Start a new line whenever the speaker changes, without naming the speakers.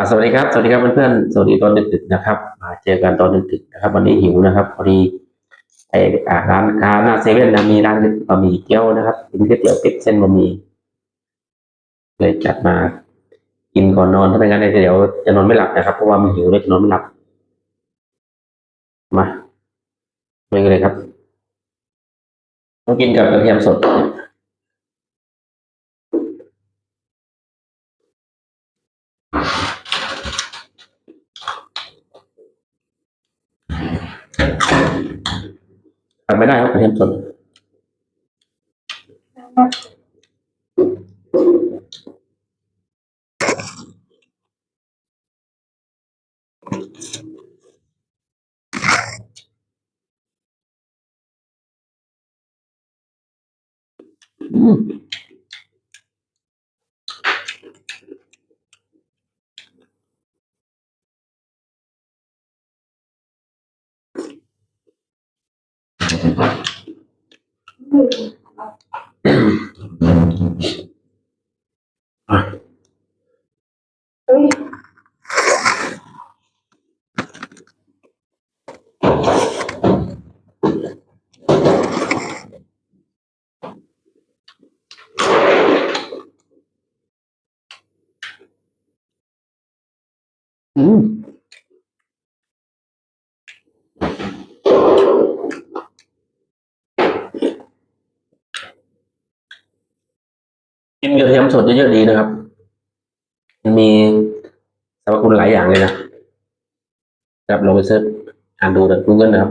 อ่าสวัสดีครับ สวัสดีครับเพื่อนๆ สวัสดีตอนดึกๆนะครับ มาเจอกันตอนดึกๆนะครับ วันนี้หิวนะครับ พอดีไออ่าร้านค้าหน้าเซเว่นนะมีร้านบะหมี่เกี๊ยวนะครับเป็นก๋วยเตี๋ยวเป็ดเส้นบะหมี่เลยจัดมากินก่อนนอนถ้าไม่งั้นเดี๋ยวจะนอนไม่หลับนะครับ เพราะว่ามันหิวเลยจะนอนไม่หลับ มาไปกันเลยครับต้องกินกับกระเทียมสด ทำไม่ได้ครับกระเทียมสดอืม อะ
อุ้ย
อืม กินกระเทียมสดเยอะๆดีนะครับ มันมีสรรพคุณหลายอย่างเลยนะครับลองไปเสิร์ชอ่านดูใน Google นะครับ